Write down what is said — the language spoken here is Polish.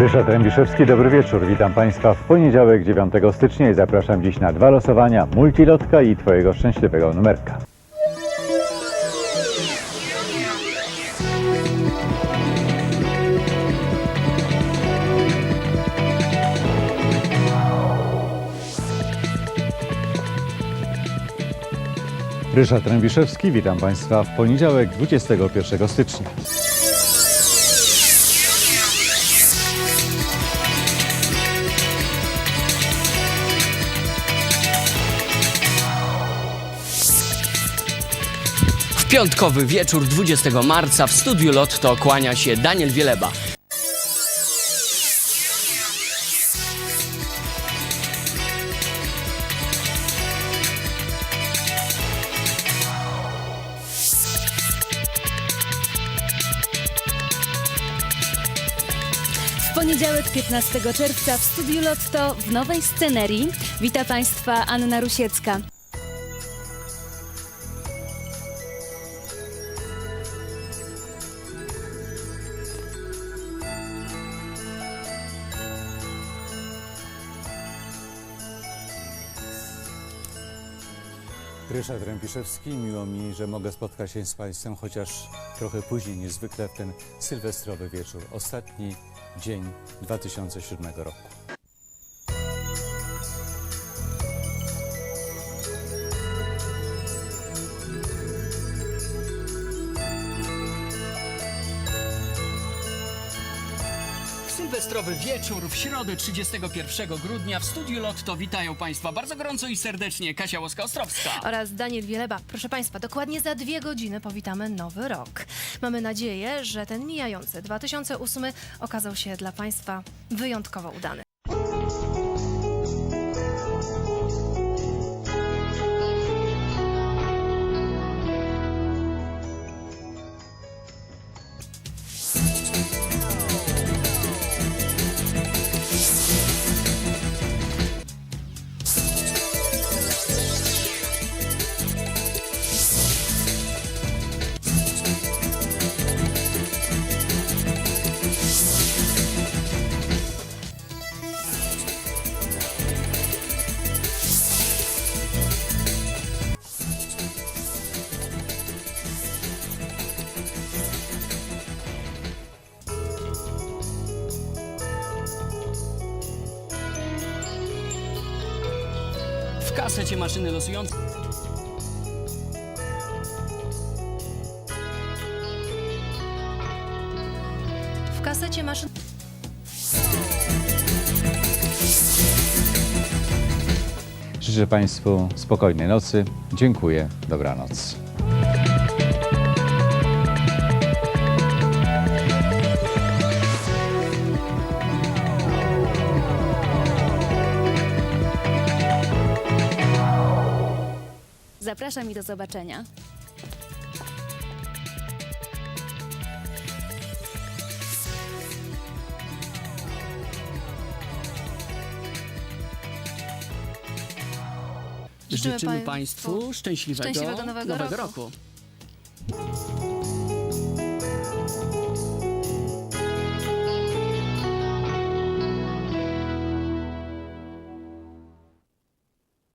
Ryszard Rębiszewski, dobry wieczór. Witam Państwa w poniedziałek 9 stycznia i zapraszam dziś na dwa losowania Multilotka i Twojego szczęśliwego numerka. Ryszard Rębiszewski, witam Państwa w poniedziałek 21 stycznia. Piątkowy wieczór 20 marca w studiu Lotto kłania się Daniel Wieleba. Poniedziałek 15 czerwca w studiu Lotto w nowej scenerii wita Państwa Anna Rusiecka. Ryszard Rępiszewski, miło mi, że mogę spotkać się z Państwem, chociaż trochę później niż zwykle w ten sylwestrowy wieczór, ostatni dzień 2007 roku. Sylwestrowy wieczór w środę 31 grudnia w studiu Lotto witają Państwa bardzo gorąco i serdecznie Kasia Łoska-Ostrowska. oraz Daniel Wieleba. Proszę Państwa, dokładnie za dwie godziny powitamy nowy rok. Mamy nadzieję, że ten mijający 2008 okazał się dla Państwa wyjątkowo udany. W kasecie maszyny losującej W kasecie maszyn... Życzę Państwu spokojnej nocy. Dziękuję. Dobranoc. Zapraszam i do zobaczenia. życzymy, Życzymy Państwu państwu szczęśliwego, szczęśliwego nowego roku. roku.